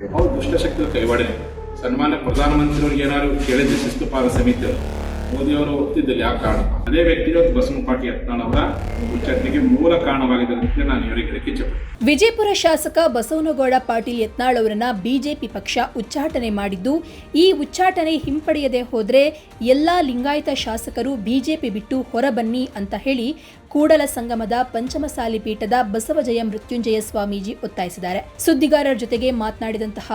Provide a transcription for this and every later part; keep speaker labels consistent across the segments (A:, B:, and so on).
A: ಅವ್ರು ದುಷ್ಟಶಕ್ತಿಗಳ ಕೈವಾಡನೆ. ಸನ್ಮಾನ್ಯ ಪ್ರಧಾನಮಂತ್ರಿಯವ್ರಿಗೆ ಏನಾದ್ರು ಕೇಳಿದ್ರೆ ಶಿಸ್ತುಪಾಲ ಸಮಿತಿ ಮೋದಿ ಅವರು ಒಪ್ತಿದ್ದಲ್ಲಿ ಯಾವ ಕಾರಣ. ಅದೇ ವ್ಯಕ್ತಿ ಬಸವನ ಪಾಟೀಲ್ ಯತ್ನಾಳ್ ಅವರ ಉಚ್ಚಾಟನೆಗೆ ಮೂಲ ಕಾರಣವಾಗಿದೆ ಅಂತ ನಾನು ಇವರಿಗೆ
B: ವಿಜಯಪುರ ಶಾಸಕ ಬಸವನಗೌಡ ಪಾಟೀಲ್ ಯತ್ನಾಳ್ ಅವರನ್ನ ಬಿಜೆಪಿ ಪಕ್ಷ ಉಚ್ಚಾಟನೆ ಮಾಡಿದ್ದು, ಈ ಉಚ್ಚಾಟನೆ ಹಿಂಪಡೆಯದೆ ಹೋದ್ರೆ ಎಲ್ಲಾ ಲಿಂಗಾಯತ ಶಾಸಕರು ಬಿಜೆಪಿ ಬಿಟ್ಟು ಹೊರಬನ್ನಿ ಅಂತ ಹೇಳಿ ಕೂಡಲ ಸಂಗಮದ ಪಂಚಮಸಾಲಿ ಪೀಠದ ಬಸವಜಯ ಮೃತ್ಯುಂಜಯ ಸ್ವಾಮೀಜಿ ಒತ್ತಾಯಿಸಿದ್ದಾರೆ. ಸುದ್ದಿಗಾರರ ಜೊತೆಗೆ ಮಾತನಾಡಿದಂತಹ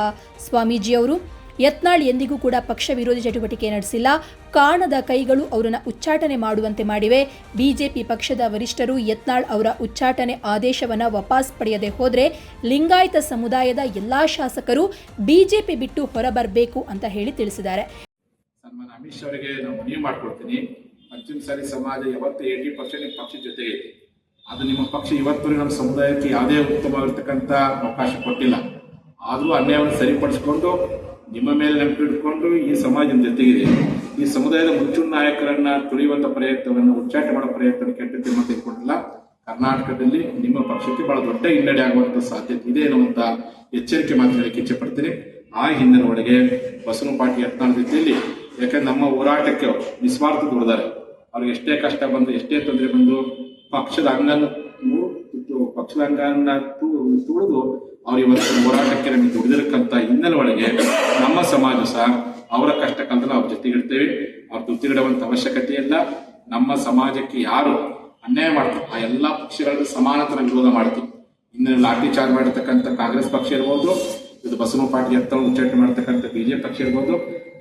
B: ಸ್ವಾಮೀಜಿ ಅವರು ಯತ್ನಾಳ್ ಎಂದಿಗೂ ಕೂಡ ಪಕ್ಷ ವಿರೋಧಿ ಚಟುವಟಿಕೆ ನಡೆಸಿಲ್ಲ. ಕಾಣದ ಕೈಗಳು ಅವರನ್ನು ಉಚ್ಚಾಟನೆ ಮಾಡುವಂತೆ ಮಾಡಿವೆ. ಬಿಜೆಪಿ ಪಕ್ಷದ ವರಿಷ್ಠರು ಯತ್ನಾಳ್ ಅವರ ಉಚ್ಚಾಟನೆ ಆದೇಶವನ್ನ ವಾಪಸ್ ಪಡೆಯದೆ ಹೋದರೆ ಲಿಂಗಾಯತ ಸಮುದಾಯದ ಎಲ್ಲಾ ಶಾಸಕರು ಬಿಜೆಪಿ ಬಿಟ್ಟು ಹೊರಬರಬೇಕು ಅಂತ ಹೇಳಿ ತಿಳಿಸಿದ್ದಾರೆ.
A: ಅಮಿತ್ ಶಾ ಅವರಿಗೆ ನಾನು ಪಂಚಮ ಸಾರಿ ಸಮಾಜ ಯಾವತ್ತು ಏಯ್ಟಿ ಪರ್ಸೆಂಟ್ ಪಕ್ಷದ ಜೊತೆಗೆ. ಅದು ನಿಮ್ಮ ಪಕ್ಷ ಇವತ್ತು ನಮ್ಮ ಸಮುದಾಯಕ್ಕೆ ಯಾವುದೇ ಉತ್ತಮವಾಗಿರ್ತಕ್ಕಂಥ ಅವಕಾಶ ಕೊಟ್ಟಿಲ್ಲ. ಆದರೂ ಅನ್ಯಾಯವನ್ನು ಸರಿಪಡಿಸಿಕೊಂಡು ನಿಮ್ಮ ಮೇಲೆ ನಂಬಿಕೆ ಈ ಸಮಾಜ ಜೊತೆಗಿದೆ ಈ ಸಮುದಾಯದ ಮುಂಚೂಣಿ ನಾಯಕರನ್ನ ತುಳಿಯುವಂತ ಪ್ರಯತ್ನವನ್ನು ಉಚ್ಚಾಟ ಮಾಡೋ ಪ್ರಯತ್ನ ಕೆಟ್ಟ ತೀರ್ಮಾನ ತೆಗೆದುಕೊಂಡಿಲ್ಲ ಕರ್ನಾಟಕದಲ್ಲಿ ನಿಮ್ಮ ಪಕ್ಷಕ್ಕೆ ಬಹಳ ದೊಡ್ಡ ಹಿನ್ನಡೆ ಆಗುವಂತ ಸಾಧ್ಯತೆ ಇದೆ ಅನ್ನುವಂತ ಎಚ್ಚರಿಕೆ ಮಾತು ಹೇಳಕ್ಕೆ ಇಚ್ಛೆ ಪಡ್ತೀನಿ. ಆ ಹಿಂದಿನ ಒಳಗೆ ಬಸವನಪಾಟಿ ಯತ್ನಾಳ್ ಜೊತೆಯಲ್ಲಿ, ಯಾಕಂದ್ರೆ ನಮ್ಮ ಹೋರಾಟಕ್ಕೆ ನಿಸ್ವಾರ್ಥ ದುಡಿದಾರೆ ಅವ್ರಿಗೆ ಎಷ್ಟೇ ಕಷ್ಟ ಬಂದು ಎಷ್ಟೇ ತೊಂದರೆ ಬಂದು ಪಕ್ಷದ ಅಂಗನ ಪಕ್ಷದ ಅಂಗನ ತುಳಿದು ಅವ್ರು ಇವತ್ತು ಹೋರಾಟಕ್ಕೆ ನಮಗೆ ದುಡಿದಿರಕ್ಕಂತ ಹಿನ್ನೆಲೆ ಒಳಗೆ ನಮ್ಮ ಸಮಾಜ ಸಹ ಅವರ ಕಷ್ಟ ನಾವು ಅವ್ರ ಜೊತೆಗಿಡ್ತೇವೆ ಅವ್ರ ದುಡ್ಡಿಡುವಂತ ಅವಶ್ಯಕತೆ ಇಲ್ಲ. ನಮ್ಮ ಸಮಾಜಕ್ಕೆ ಯಾರು ಅನ್ಯಾಯ ಮಾಡ್ತಾರೆ? ಆ ಎಲ್ಲ ಪಕ್ಷಗಳನ್ನು ಸಮಾನತರ ವಿರೋಧ ಮಾಡ್ತೀವಿ. ಇನ್ನು ಲಾಠಿ ಚಾರ್ಜ್ ಮಾಡಿರ್ತಕ್ಕಂಥ ಕಾಂಗ್ರೆಸ್ ಪಕ್ಷ ಇರ್ಬೋದು, ಇದು ಬಸವ ಪಾರ್ಟಿ ಅಂತ ಉಚ್ಚಾಟನೆ ಮಾಡ್ತಕ್ಕಂಥ ಬಿಜೆಪಿ ಪಕ್ಷ ಇರ್ಬೋದು,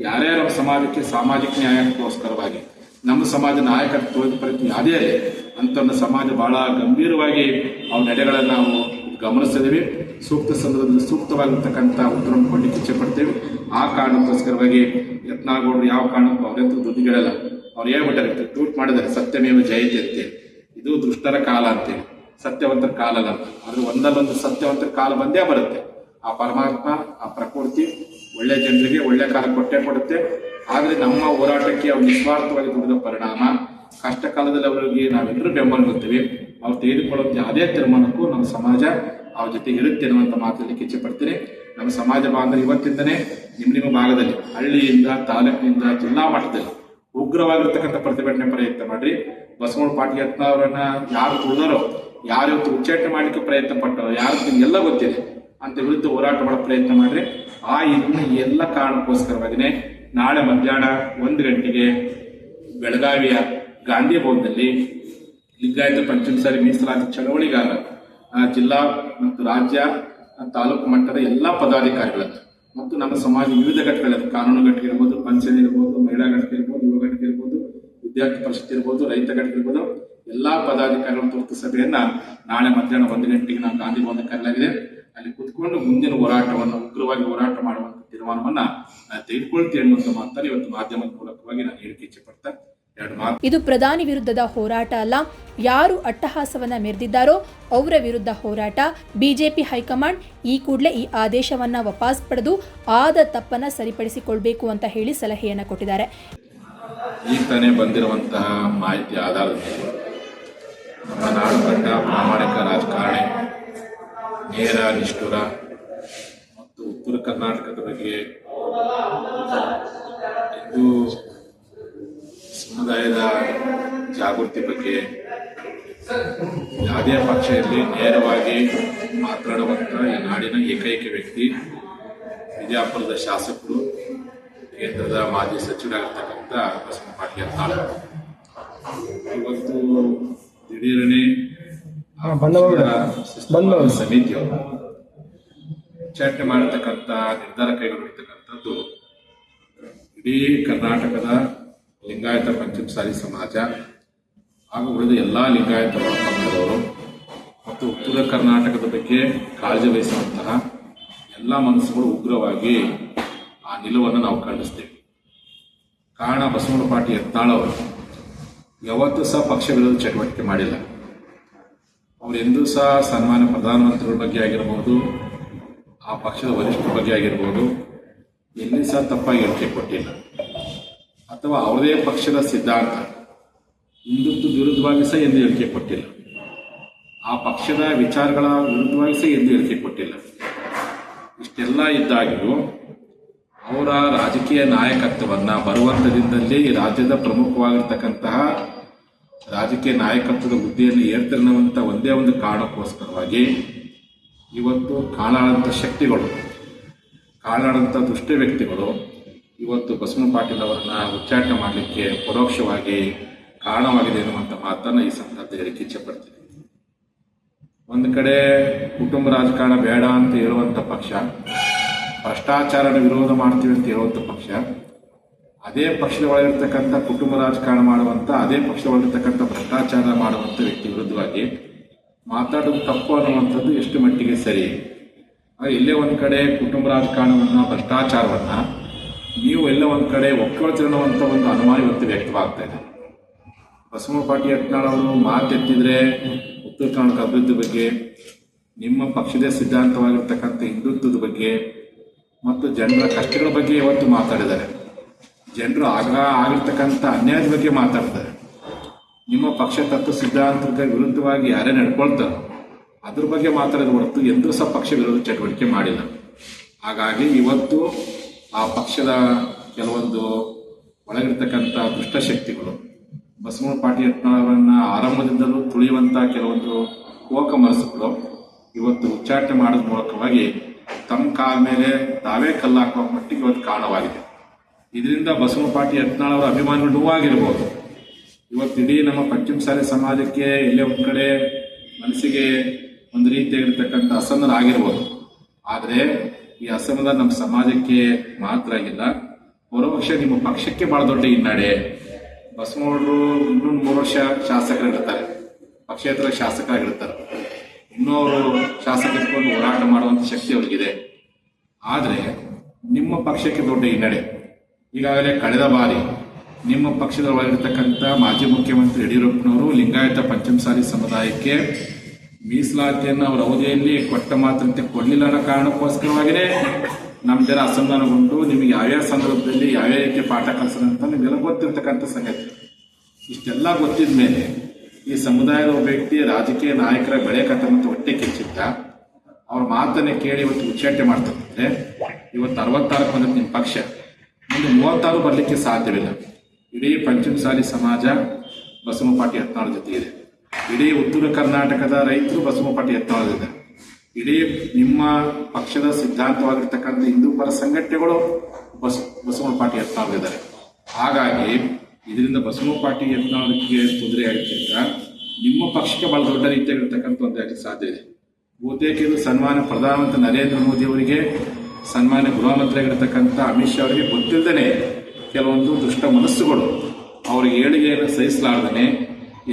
A: ಯಾರ್ಯಾರ ಸಮಾಜಕ್ಕೆ ಸಾಮಾಜಿಕ ನ್ಯಾಯಕ್ಕೋಸ್ಕರವಾಗಿ, ನಮ್ಮ ಸಮಾಜ ನಾಯಕತ್ವ ಪ್ರಯತ್ನ ಯಾವುದೇ ಅಂತ ಸಮಾಜ ಬಹಳ ಗಂಭೀರವಾಗಿ ಅವ್ರ ನಡೆಗಳನ್ನು ನಾವು ಗಮನಿಸ್ತಿದ್ದೀವಿ ಸೂಕ್ತ ಸಂದರ್ಭದಲ್ಲಿ ಸೂಕ್ತವಾಗಿರ್ತಕ್ಕಂಥ ಉತ್ತರವನ್ನು ಕೊಡಲಿಕ್ಕೆ ಇಚ್ಛೆ ಪಡ್ತೇವೆ. ಆ ಕಾರಣಕ್ಕೋಸ್ಕರವಾಗಿ ಯತ್ನಾಳಗೌಡರು ಯಾವ ಕಾರಣಕ್ಕೂ ಅವರಂತೂ ದುಡ್ಡುಗಳಲ್ಲ ಅವ್ರು ಹೇಳ್ಬಿಟ್ಟಾರೆ ಟ್ವೀಟ್ ಮಾಡಿದ್ದಾರೆ, ಸತ್ಯಮೇವ ಜಯಂತಿ ಇದು ದುಷ್ಟರ ಕಾಲ ಅಂತೇಳಿ. ಸತ್ಯವಂತರ ಕಾಲ ಅಲ್ಲ ಆದ್ರೆ ಒಂದಲ್ಲೊಂದು ಸತ್ಯವಂತರ ಕಾಲ ಬಂದೇ ಬರುತ್ತೆ. ಆ ಪರಮಾತ್ಮ, ಆ ಪ್ರಕೃತಿ ಒಳ್ಳೆ ಜನರಿಗೆ ಒಳ್ಳೆ ಕಾಲ ಕೊಟ್ಟೆ ಕೊಡುತ್ತೆ. ಆದರೆ ನಮ್ಮ ಹೋರಾಟಕ್ಕೆ ಅವ್ರು ನಿಸ್ವಾರ್ಥವಾಗಿ ದುಡಿದ ಪರಿಣಾಮ ಕಷ್ಟ ಕಾಲದಲ್ಲಿ ಅವರಿಗೆ ನಾವೆಲ್ಲರೂ ಬೆಂಬಲ ಕೊಡ್ತೀವಿ. ಅವ್ರು ತೆಗೆದುಕೊಳ್ಳುವಂಥ ಯಾವುದೇ ತೀರ್ಮಾನಕ್ಕೂ ನಮ್ಮ ಸಮಾಜ ಅವ್ರ ಜೊತೆ ಇರುತ್ತೆ ಅನ್ನುವಂಥ ಮಾತಲ್ಲಿ ಕಿಚ್ಚೆ ಪಡ್ತೀನಿ ನಮ್ಮ ಸಮಾಜ ಬಾಂಧವ್ಯ ಇವತ್ತಿಂದನೇ ನಿಮ್ಮ ನಿಮ್ಮ ಭಾಗದಲ್ಲಿ ಹಳ್ಳಿಯಿಂದ, ತಾಲೂಕಿನಿಂದ, ಜಿಲ್ಲಾ ಮಟ್ಟದಲ್ಲಿ ಉಗ್ರವಾಗಿರ್ತಕ್ಕಂಥ ಪ್ರತಿಭಟನೆ ಪ್ರಯತ್ನ ಮಾಡ್ರಿ. ಬಸವಣ್ಣ ಪಾಟೀಲ್ ಅವರನ್ನ ಯಾರು ತುಳಿದಾರೋ ಯಾರು ಇವತ್ತು ಉಚ್ಚಾಟನೆ ಮಾಡಲಿಕ್ಕೆ ಪ್ರಯತ್ನ ಪಟ್ಟರೋ, ಯಾರು ಎಲ್ಲ ಗೊತ್ತಿದೆ ಅಂತ ವಿರುದ್ಧ ಹೋರಾಟ ಮಾಡೋ ಪ್ರಯತ್ನ ಮಾಡ್ರಿ. ಆ ಇನ್ನು ಎಲ್ಲ ಕಾರಣಕ್ಕೋಸ್ಕರವಾಗಿನೇ ನಾಳೆ ಮಧ್ಯಾಹ್ನ ಒಂದು ಗಂಟೆಗೆ ಬೆಳಗಾವಿಯ ಗಾಂಧಿ ಭವನದಲ್ಲಿ ಲಿಂಗಾಯತ ಪಂಚಮಸಾಲಿ ಮೀಸಲಾತಿ ಚಳವಳಿಗಾರ ಜಿಲ್ಲಾ ಮತ್ತು ರಾಜ್ಯ ತಾಲೂಕು ಮಟ್ಟದ ಎಲ್ಲ ಪದಾಧಿಕಾರಿಗಳದ್ದು. ಮತ್ತು ನಮ್ಮ ಸಮಾಜ ವಿವಿಧ ಘಟಕಗಳು ಕಾನೂನು ಘಟಕ ಇರ್ಬೋದು, ಪಂಚಾಯತ್ ಇರ್ಬೋದು, ಮಹಿಳಾ ಘಟಕ ಇರ್ಬೋದು, ಯುವ ಘಟಕ ಇರ್ಬೋದು, ವಿದ್ಯಾರ್ಥಿ ಪರಿಷತ್ ಇರ್ಬೋದು, ರೈತ ಘಟಕ ಇರ್ಬೋದು, ಎಲ್ಲಾ ಪದಾಧಿಕಾರಿಗಳ ತುರ್ತು ಸಭೆಯನ್ನ ನಾಳೆ ಮಧ್ಯಾಹ್ನ ಒಂದು ಗಂಟೆಗೆ ನಾವು ಗಾಂಧಿ ಭವನ ಕರೆಯಲಾಗಿದೆ. ಅಲ್ಲಿ ಕುತ್ಕೊಂಡು ಮುಂದಿನ ಹೋರಾಟವನ್ನು, ಉಗ್ರವಾಗಿ ಹೋರಾಟ ಮಾಡುವಂತ ತೀರ್ಮಾನವನ್ನ ತೆಗೆದುಕೊಳ್ತೀವಿ ಅನ್ನುವಂತ ಮಾತನ್ನು ಇವತ್ತು ಮಾಧ್ಯಮದ ಮೂಲಕವಾಗಿ ನಾನು ಹೇಳಿಕೆ ಇಚ್ಛೆ ಪಡ್ತಾ
B: ಇದು ಪ್ರಧಾನಿ ವಿರುದ್ಧದ ಹೋರಾಟ ಅಲ್ಲ ಯಾರು ಅಟ್ಟಹಾಸವನ್ನ ಮೆರೆದಿದ್ದಾರೋ ಅವರ ವಿರುದ್ಧ ಹೋರಾಟ. ಬಿಜೆಪಿ ಹೈಕಮಾಂಡ್ ಈ ಕೂಡಲೇ ಈ ಆದೇಶವನ್ನ ವಾಪಸ್ ಪಡೆದು ಆದ ತಪ್ಪನ್ನ ಸರಿಪಡಿಸಿಕೊಳ್ಬೇಕು ಅಂತ ಹೇಳಿ ಸಲಹೆಯನ್ನ ಕೊಟ್ಟಿದ್ದಾರೆ.
A: ಈಗ ತಾನೇ ಬಂದಿರುವಂತಹ ಮಾಹಿತಿ ಆಧಾರದ ಮೇಲೆ ನಮ್ಮ ನಾಡು ಕಂಡ ಪ್ರಾಮಾಣಿಕ ರಾಜಕಾರಣಿ ನೇರ ನಿಷ್ಠುರ ಮತ್ತು ಉತ್ತರ ಕರ್ನಾಟಕದ ಬಗ್ಗೆ ಹಿಂದೂ ಜಾಗೃತಿ ಬಗ್ಗೆ ಯಾವುದೇ ಪಕ್ಷ ಇರಲಿ ನೇರವಾಗಿ ಮಾತನಾಡುವಂಥ ಈ ನಾಡಿನ ಏಕೈಕ ವ್ಯಕ್ತಿ ವಿಜಯಪುರದ ಶಾಸಕರು ಕೇಂದ್ರದ ಮಾಜಿ ಸಚಿವರಾಗಿರ್ತಕ್ಕಂಥ ಬಸವ ಪಾಟೀಲ್ ಯತ್ನಾಳ್ ಇವತ್ತು ದಿಢೀರನೆ ಸಮಿತಿಯವರು ಉಚ್ಚಾಟನೆ ಮಾಡಿರ್ತಕ್ಕಂಥ ನಿರ್ಧಾರ ಕೈಗೊಂಡಿರ್ತಕ್ಕಂಥದ್ದು ಇಡೀ ಕರ್ನಾಟಕದ ಲಿಂಗಾಯತ ಪಂಚಮಸಾಲಿ ಸಮಾಜ ಹಾಗೂ ಉಳಿದ ಎಲ್ಲ ಲಿಂಗಾಯತ ಪಕ್ಷದವರು ಮತ್ತು ಉತ್ತರ ಕರ್ನಾಟಕದ ಬಗ್ಗೆ ಕಾಳಜಿ ವಹಿಸುವಂತಹ ಎಲ್ಲ ಮನಸ್ಸುಗಳು ಉಗ್ರವಾಗಿ ಆ ನಿಲುವನ್ನು ನಾವು ಖಂಡಿಸ್ತೇವೆ. ಕಾರಣ ಬಸವನ ಪಾಟಿ ಎತ್ತಾಳವರು ಯಾವತ್ತೂ ಸಹ ಪಕ್ಷ ವಿರೋಧ ಚಟುವಟಿಕೆ ಮಾಡಿಲ್ಲ. ಅವರು ಎಂದೂ ಸಹ ಸನ್ಮಾನ್ಯ ಪ್ರಧಾನಮಂತ್ರಿಗಳ ಬಗ್ಗೆ ಆಗಿರ್ಬೋದು, ಆ ಪಕ್ಷದ ವರಿಷ್ಠರ ಬಗ್ಗೆ ಆಗಿರ್ಬೋದು, ಎಲ್ಲಿ ಸಹ ತಪ್ಪಾಗಿ ಹೇಳಿಕೆ ಕೊಟ್ಟಿಲ್ಲ. ಅಥವಾ ಅವರದೇ ಪಕ್ಷದ ಸಿದ್ಧಾಂತ ಹಿಂದುತ್ವ ವಿರುದ್ಧವಾಗಿ ಸಹ ಎಂದು ಹೇಳಿಕೆ ಕೊಟ್ಟಿಲ್ಲ. ಆ ಪಕ್ಷದ ವಿಚಾರಗಳ ವಿರುದ್ಧವಾಗಿ ಸಹ ಎಂದು ಹೇಳಿಕೆ ಕೊಟ್ಟಿಲ್ಲ. ಇಷ್ಟೆಲ್ಲ ಇದ್ದಾಗಿಯೂ ಅವರ ರಾಜಕೀಯ ನಾಯಕತ್ವವನ್ನು ದಿನದಲ್ಲಿ ಈ ರಾಜ್ಯದ ಪ್ರಮುಖವಾಗಿರ್ತಕ್ಕಂತಹ ರಾಜಕೀಯ ನಾಯಕತ್ವದ ಹುದ್ದೆಯನ್ನು ಏರ್ತಿರುವಂಥ ಒಂದೇ ಒಂದು ಕಾರಣಕ್ಕೋಸ್ಕರವಾಗಿ ಇವತ್ತು ಕಾಣಾಡಂಥ ಶಕ್ತಿಗಳು ಕಾಣಾಡಂಥ ದುಷ್ಟ ವ್ಯಕ್ತಿಗಳು ಇವತ್ತು ಬಸವನ ಪಾಟೀಲ್ ಅವರನ್ನ ಉಚ್ಚಾಟನೆ ಮಾಡಲಿಕ್ಕೆ ಪರೋಕ್ಷವಾಗಿ ಕಾರಣವಾಗಿದೆ ಎನ್ನುವಂಥ ಮಾತನ್ನು ಈ ಸಂದರ್ಭದಲ್ಲಿ ಕಿಚ್ಚಪಡ್ತೀನಿ ಒಂದು ಕಡೆ ಕುಟುಂಬ ರಾಜಕಾರಣ ಬೇಡ ಅಂತ ಹೇಳುವಂಥ ಪಕ್ಷ, ಭ್ರಷ್ಟಾಚಾರನ ವಿರೋಧ ಮಾಡ್ತೀವಿ ಅಂತ ಹೇಳುವಂಥ ಪಕ್ಷ, ಅದೇ ಪಕ್ಷದ ಒಳಗಿರ್ತಕ್ಕಂಥ ಕುಟುಂಬ ರಾಜಕಾರಣ ಮಾಡುವಂಥ ಅದೇ ಪಕ್ಷದ ಒಳಗಿರ್ತಕ್ಕಂಥ ಭ್ರಷ್ಟಾಚಾರ ಮಾಡುವಂಥ ವ್ಯಕ್ತಿ ವಿರುದ್ಧವಾಗಿ ಮಾತಾಡೋದು ತಪ್ಪು ಅನ್ನುವಂಥದ್ದು ಎಷ್ಟು ಮಟ್ಟಿಗೆ ಸರಿ? ಇಲ್ಲೇ ಒಂದು ಕಡೆ ಕುಟುಂಬ ರಾಜಕಾರಣವನ್ನು, ಭ್ರಷ್ಟಾಚಾರವನ್ನು, ನೀವು ಎಲ್ಲ ಒಂದು ಕಡೆ ಒಕ್ಕಳ್ತೀರಿ ಅನ್ನುವಂಥ ಒಂದು ಅನುಮಾನ ಇವತ್ತು ವ್ಯಕ್ತವಾಗ್ತಾ ಇದೆ. ಬಸವ ಪಾಟಿ ಯತ್ನಾಳ್ ಅವರು ಮಾತೆತ್ತಿದ್ರೆ ಉತ್ತರ ಕರ್ನಾಟಕ ಅಭಿವೃದ್ಧಿ ಬಗ್ಗೆ, ನಿಮ್ಮ ಪಕ್ಷದ ಸಿದ್ಧಾಂತವಾಗಿರ್ತಕ್ಕಂಥ ಹಿಂದುತ್ವದ ಬಗ್ಗೆ ಮತ್ತು ಜನರ ಕಷ್ಟಗಳ ಬಗ್ಗೆ ಇವತ್ತು ಮಾತಾಡಿದ್ದಾರೆ. ಜನರು ಆಗ ಆಗಿರ್ತಕ್ಕಂಥ ಅನ್ಯಾಯದ ಬಗ್ಗೆ ಮಾತಾಡ್ತಾರೆ. ನಿಮ್ಮ ಪಕ್ಷ ತತ್ವ ಸಿದ್ಧಾಂತಕ್ಕೆ ವಿರುದ್ಧವಾಗಿ ಯಾರೇ ನಡ್ಕೊಳ್ತಾರೋ ಅದ್ರ ಬಗ್ಗೆ ಮಾತಾಡೋದು ಹೊರತು ಎಂದೂ ಸಹ ಪಕ್ಷ ವಿರೋಧ ಚಟುವಟಿಕೆ ಮಾಡಿಲ್ಲ. ಹಾಗಾಗಿ ಇವತ್ತು ಆ ಪಕ್ಷದ ಕೆಲವೊಂದು ಒಳಗಿರ್ತಕ್ಕಂಥ ದುಷ್ಟಶಕ್ತಿಗಳು ಬಸವನ ಪಾಟೀಲ್ ಯತ್ನಾಳವರನ್ನ ಆರಂಭದಿಂದಲೂ ತುಳಿಯುವಂಥ ಕೆಲವೊಂದು ಕೋಕ ಮನಸ್ಸುಗಳು ಇವತ್ತು ಉಚ್ಚಾಟನೆ ಮಾಡೋದ್ರ ಮೂಲಕವಾಗಿ ತಮ್ಮ ಕಾಲ ಮೇಲೆ ತಾವೇ ಕಲ್ಲು ಹಾಕುವ ಮಟ್ಟಿಗೆ ಇವತ್ತು ಕಾರಣವಾಗಿದೆ. ಇದರಿಂದ ಬಸವನ ಪಾಟಿ ಅವರ ಅಭಿಮಾನಿಗಳು ನೋವಾಗಿರ್ಬೋದು. ಇವತ್ತು ಇಡೀ ನಮ್ಮ ಪಶ್ಚಿಮ ಸಾರಿ ಸಮಾಜಕ್ಕೆ ಎಲ್ಲೇ ಒಂದು ಕಡೆ ಮನಸ್ಸಿಗೆ ಒಂದು ರೀತಿಯಾಗಿರ್ತಕ್ಕಂಥ ಅಸಮಾಧಾನ ಆಗಿರ್ಬೋದು. ಆದರೆ ಈ ಅಸಮಾಧಾನ ನಮ್ಮ ಸಮಾಜಕ್ಕೆ ಮಾತ್ರ ಆಗಿಲ್ಲ. ಪರೋಕ್ಷ ನಿಮ್ಮ ಪಕ್ಷಕ್ಕೆ ಬಹಳ ದೊಡ್ಡ ಹಿನ್ನಡೆ. ಬಸವನವರು ಇನ್ನೊಂದು ಮೂರು ವರ್ಷ ಶಾಸಕರಾಗಿರ್ತಾರೆ ಪಕ್ಷೇತರ ಶಾಸಕರಾಗಿರ್ತಾರೆ. ಇನ್ನೂ ಅವರು ಶಾಸಕತ್ವವನ್ನು ಹೋರಾಟ ಮಾಡುವಂಥ ಶಕ್ತಿ ಅವರಿಗಿದೆ. ಆದರೆ ನಿಮ್ಮ ಪಕ್ಷಕ್ಕೆ ದೊಡ್ಡ ಹಿನ್ನಡೆ. ಈಗಾಗಲೇ ಕಳೆದ ಬಾರಿ ನಿಮ್ಮ ಪಕ್ಷದ ಒಳಗಿರ್ತಕ್ಕಂಥ ಮಾಜಿ ಮುಖ್ಯಮಂತ್ರಿ ಯಡಿಯೂರಪ್ಪನವರು ಲಿಂಗಾಯತ ಪಂಚಮಸಾಲಿ ಸಮುದಾಯಕ್ಕೆ ಮೀಸಲಾತಿಯನ್ನು ಅವರ ಅವಧಿಯಲ್ಲಿ ಕೊಟ್ಟ ಮಾತಂತೆ ಕೊಡಲಿಲ್ಲ ಅನ್ನೋ ಕಾರಣಕ್ಕೋಸ್ಕರವಾಗಿಯೇ ನಮ್ಮ ಜನ ಅಸಮಾಧಾನಗೊಂಡು ನಿಮಗೆ ಯಾವ್ಯಾವ ಸಂದರ್ಭದಲ್ಲಿ ಯಾವ್ಯಾವ ರೀತಿಯ ಪಾಠ ಅಂತ ನಿಮಗೆಲ್ಲ ಗೊತ್ತಿರ್ತಕ್ಕಂಥ ಸಂಗತಿ. ಇಷ್ಟೆಲ್ಲ ಗೊತ್ತಿದ ಮೇಲೆ ಈ ಸಮುದಾಯದ ವ್ಯಕ್ತಿ ರಾಜಕೀಯ ನಾಯಕರ ಬೆಳೆ ಬೆಳೆಕತ್ತಂತ ಹೊಟ್ಟೆ ಕೆಚ್ಚಿದ್ದ. ಅವ್ರ ಮಾತನ್ನೇ ಕೇಳಿ ಇವತ್ತು ಉಚ್ಚಾಟನೆ ಮಾಡ್ತಾರೆ ಇವತ್ತು ಅರವತ್ತಾರು ಬಂದ ನಿಮ್ಮ ಪಕ್ಷ. ಮುಂದೆ ಮೂವತ್ತಾರು ಬರಲಿಕ್ಕೆ ಸಾಧ್ಯವಿಲ್ಲ. ಇಡೀ ಪಂಚಮಸಾಲಿ ಸಮಾಜ ಬಸವಪಾಟಿ ಹತ್ನಾಳ ಜೊತೆ ಇದೆ. ಇಡೀ ಉತ್ತರ ಕರ್ನಾಟಕದ ರೈತರು ಬಸವಪಾಟಿ ಯತ್ನಾಳ್ ಇದೆ ಇಡೀ ನಿಮ್ಮ ಪಕ್ಷದ ಸಿದ್ಧಾಂತವಾಗಿರ್ತಕ್ಕಂಥ ಹಿಂದೂ ಪರ ಸಂಘಟನೆಗಳು ಬಸ್ ಬಸವಪಾಟಿ ಯತ್ನಾಳ್ ಹೋಗಿದ್ದಾರೆ ಹಾಗಾಗಿ ಇದರಿಂದ ಬಸವಪಾಟಿ ಎತ್ತೋದಕ್ಕೆ ತೊಂದರೆ ಆಗಿದ್ದರಿಂದ ನಿಮ್ಮ ಪಕ್ಷಕ್ಕೆ ಬಹಳ ದೊಡ್ಡ ರೀತಿಯಾಗಿರ್ತಕ್ಕಂಥ ಒಂದು ಆಗಲಿಕ್ಕೆ ಸಾಧ್ಯ ಇದೆ. ಬಹುತೇಕ ಇದು ಸನ್ಮಾನ್ಯ ಪ್ರಧಾನಮಂತ್ರಿ ನರೇಂದ್ರ ಮೋದಿ ಅವರಿಗೆ, ಸನ್ಮಾನ್ಯ ಗೃಹ ಮಂತ್ರಿಯಾಗಿರ್ತಕ್ಕಂಥ ಅಮಿತ್ ಶಾ ಅವರಿಗೆ ಗೊತ್ತಿಲ್ಲದೇ ಕೆಲವೊಂದು ದುಷ್ಟ ಮನಸ್ಸುಗಳು ಅವ್ರಿಗೆ ಏಳಿಗೆಯನ್ನು ಸಹಿಸಲಾರ್ದೇ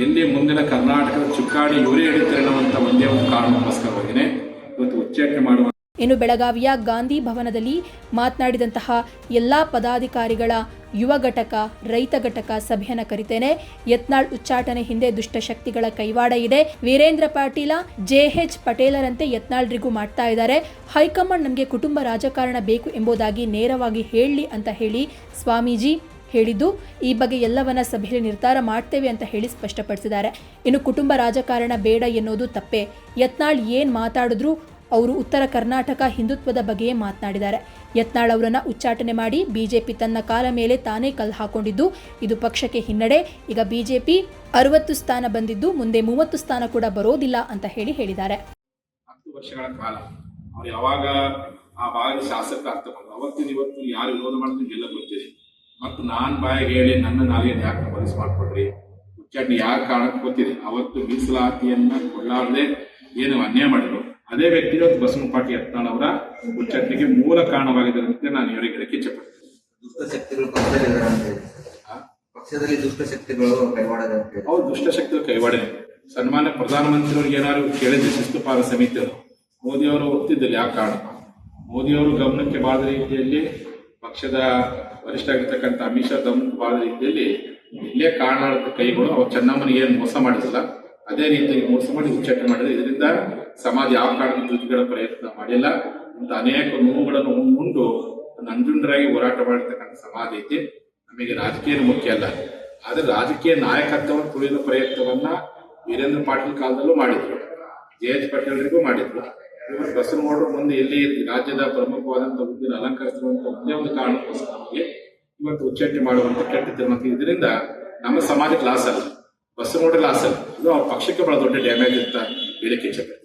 A: ಎಲ್ಲಿ ಮುಂದಿನ ಕರ್ನಾಟಕದ ಚುಕ್ಕಾಣಿ ಇವರೇ ಹಿಡಿತಾರೆ ಅನ್ನುವಂಥ ಒಂದೇ ಒಂದು ಕಾರಣಕ್ಕೋಸ್ಕರವಾಗಿಯೇ ಇವತ್ತು ಮಾಡುವ
B: ಇನ್ನು ಬೆಳಗಾವಿಯ ಗಾಂಧಿ ಭವನದಲ್ಲಿ ಮಾತನಾಡಿದಂತಹ ಎಲ್ಲ ಪದಾಧಿಕಾರಿಗಳ ಯುವ ಘಟಕ, ರೈತ ಘಟಕ ಸಭೆಯನ್ನು ಕರಿತೇನೆ. ಯತ್ನಾಳ್ ಉಚ್ಚಾಟನೆ ಹಿಂದೆ ದುಷ್ಟಶಕ್ತಿಗಳ ಕೈವಾಡ ಇದೆ. ವೀರೇಂದ್ರ ಪಾಟೀಲ ಜೆಎಚ್ ಪಟೇಲರಂತೆ ಯತ್ನಾಳ್ರಿಗೂ ಮಾಡ್ತಾ ಇದ್ದಾರೆ. ಹೈಕಮಾಂಡ್ ನಮಗೆ ಕುಟುಂಬ ರಾಜಕಾರಣ ಬೇಕು ಎಂಬುದಾಗಿ ನೇರವಾಗಿ ಹೇಳಲಿ ಅಂತ ಹೇಳಿ ಸ್ವಾಮೀಜಿ ಹೇಳಿದ್ದು, ಈ ಬಗ್ಗೆ ಎಲ್ಲವನ್ನ ಸಭೆಯಲ್ಲಿ ನಿರ್ಧಾರ ಮಾಡ್ತೇವೆ ಅಂತ ಹೇಳಿ ಸ್ಪಷ್ಟಪಡಿಸಿದ್ದಾರೆ. ಇನ್ನು ಕುಟುಂಬ ರಾಜಕಾರಣ ಬೇಡ ಎನ್ನುವುದು ತಪ್ಪೆ. ಯತ್ನಾಳ್ ಏನ್ ಮಾತಾಡಿದ್ರು ಅವರು ಉತ್ತರ ಕರ್ನಾಟಕ ಹಿಂದುತ್ವದ ಬಗ್ಗೆಯೇ ಮಾತನಾಡಿದ್ದಾರೆ. ಯತ್ನಾಳ್ ಅವರನ್ನ ಉಚ್ಚಾಟನೆ ಮಾಡಿ ಬಿಜೆಪಿ ತನ್ನ ಕಾಲ ಮೇಲೆ ತಾನೇ ಕಲ್ಲು ಹಾಕೊಂಡಿದ್ದು, ಇದು ಪಕ್ಷಕ್ಕೆ ಹಿನ್ನಡೆ. ಈಗ ಬಿಜೆಪಿ ಅರವತ್ತು ಸ್ಥಾನ ಬಂದಿದ್ದು, ಮುಂದೆ ಮೂವತ್ತು ಸ್ಥಾನ ಕೂಡ ಬರೋದಿಲ್ಲ ಅಂತ ಹೇಳಿ ಹೇಳಿದ್ದಾರೆ.
A: ಹತ್ತು ವರ್ಷಗಳ ಕಾಲ ಅವ್ರು ಯಾವಾಗ ಆ ಭಾಗದ ಶಾಸಕ ಅವತ್ತಿನ ಇವತ್ತು ಯಾರು ವಿರೋಧ ಮಾಡಿದ್ರು ಎಲ್ಲ ಗೊತ್ತಿದೆ. ಮತ್ತು ನಾನ್ ಬಾಯಿಗೆ ಹೇಳಿ ನನ್ನ ನಾಲಿಗೆ ಯಾಕೆ ಮನಸ್ಸು ಮಾಡ್ಕೊಡ್ರಿ. ಉಚ್ಚಾಟನೆ ಯಾಕೆ ಕಾರಣಕ್ಕೆ ಗೊತ್ತಿದೆ? ಅವತ್ತು ಮೀಸಲಾತಿಯನ್ನ ಕೊಳ್ಳಾರದೆ ಏನು ಅನ್ಯಾಯ ಮಾಡಿದ್ರು? ಅದೇ ವ್ಯಕ್ತಿ ಬಸವನ ಬಸವನಪಾಟಿ ಯತ್ನಾಳ್ ಅವರ ಉಚ್ಚಾಟನೆಗೆ ಮೂಲ ಕಾರಣವಾಗಿದೆ ಅಂತ ನಾನು ಇವರಿಗೆ ಹೇಳಕ್ಕೆ ಇಚ್ಛೆಪಡ್ತೀನಿ.
C: ದುಷ್ಟ ಶಕ್ತಿಗಳು ಪಕ್ಷದಲ್ಲಿ ಪಕ್ಷದಲ್ಲಿ ದುಷ್ಟ ಶಕ್ತಿಗಳು ಕೈವಾಡದ
A: ಅವ್ರು ದುಷ್ಟಶಕ್ತಿಗಳು ಕೈವಾಡೆ ಸನ್ಮಾನ್ಯ ಪ್ರಧಾನಮಂತ್ರಿಯವರಿಗೆ ಏನಾದ್ರು ಕೇಳಿದ್ರೆ ಶಿಸ್ತುಪಾಲ ಸಮಿತಿ ಅದು. ಮೋದಿ ಅವರು ಒತ್ತಿದ್ದಲ್ಲಿ ಯಾವ ಕಾರಣ. ಮೋದಿಯವರು ಗಮನಕ್ಕೆ ಬಾರದ ರೀತಿಯಲ್ಲಿ ಪಕ್ಷದ ವರಿಷ್ಠ ಆಗಿರ್ತಕ್ಕಂಥ ಅಮಿತ್ ಶಾ ಗಮನಕ್ಕೆ ಬಾರದ ರೀತಿಯಲ್ಲಿ ಇಲ್ಲೇ ಕಾರಣ ಕೈಗಳು. ಅವ್ರು ಚೆನ್ನಮ್ಮನಿಗೆ ಏನು ಮೋಸ ಮಾಡಿದಲ್ಲ ಅದೇ ರೀತಿಯಾಗಿ ಮೋಸ ಮಾಡಿ ಉಚ್ಚಾಟನೆ ಮಾಡಿದ್ರೆ. ಇದರಿಂದ ಸಮಾಜ ಯಾವ ಕಾರಣ ದುಡ್ಡುಗಳ ಪ್ರಯತ್ನ ಮಾಡಿಲ್ಲ ಇಂಥ ಅನೇಕ ನೋವುಗಳನ್ನು ಉಂಡು ನಂಜುಂಡರಾಗಿ ಹೋರಾಟ ಮಾಡಿರ್ತಕ್ಕಂಥ ಸಮಾಜ ಐತಿ. ನಮಗೆ ರಾಜಕೀಯ ಮುಖ್ಯ ಅಲ್ಲ. ಆದ್ರೆ ರಾಜಕೀಯ ನಾಯಕತ್ವವನ್ನು ತುಳಿದ ಪ್ರಯತ್ನವನ್ನ ವೀರೇಂದ್ರ ಪಾಟೀಲ್ ಕಾಲದಲ್ಲೂ ಮಾಡಿದ್ರು. ಜೆ ಎಚ್ ಪಟೇಲ್ರಿಗೂ ಮಾಡಿದ್ರು. ಇವತ್ತು ಬಸವನಗೌಡರು ಮುಂದೆ ಎಲ್ಲಿ ರಾಜ್ಯದ ಪ್ರಮುಖವಾದಂತಹ ಹುದ್ದೆಯನ್ನು ಅಲಂಕರಿಸಿರುವಂತ ಒಂದೇ ಒಂದು ಕಾರಣಕ್ಕೋಸ್ಕರವಾಗಿ ಇವತ್ತು ಉಚ್ಚಾಟನೆ ಮಾಡುವಂತ ಕೆಟ್ಟ ತೀರ್ಮಾನ ಇದರಿಂದ ನಮ್ಮ ಸಮಾಜಕ್ಕೆ ಲಾಸ್ ಅಲ್ಲ. ಬಸವನಗೌಡರಿಗೆ ಲಾಸ್ ಅಲ್ಲ. ಇದು ಅವ್ರ ಪಕ್ಷಕ್ಕೆ ಬಹಳ ದೊಡ್ಡ ಡ್ಯಾಮೇಜ್ ಅಂತ ಹೇಳಿಕೆ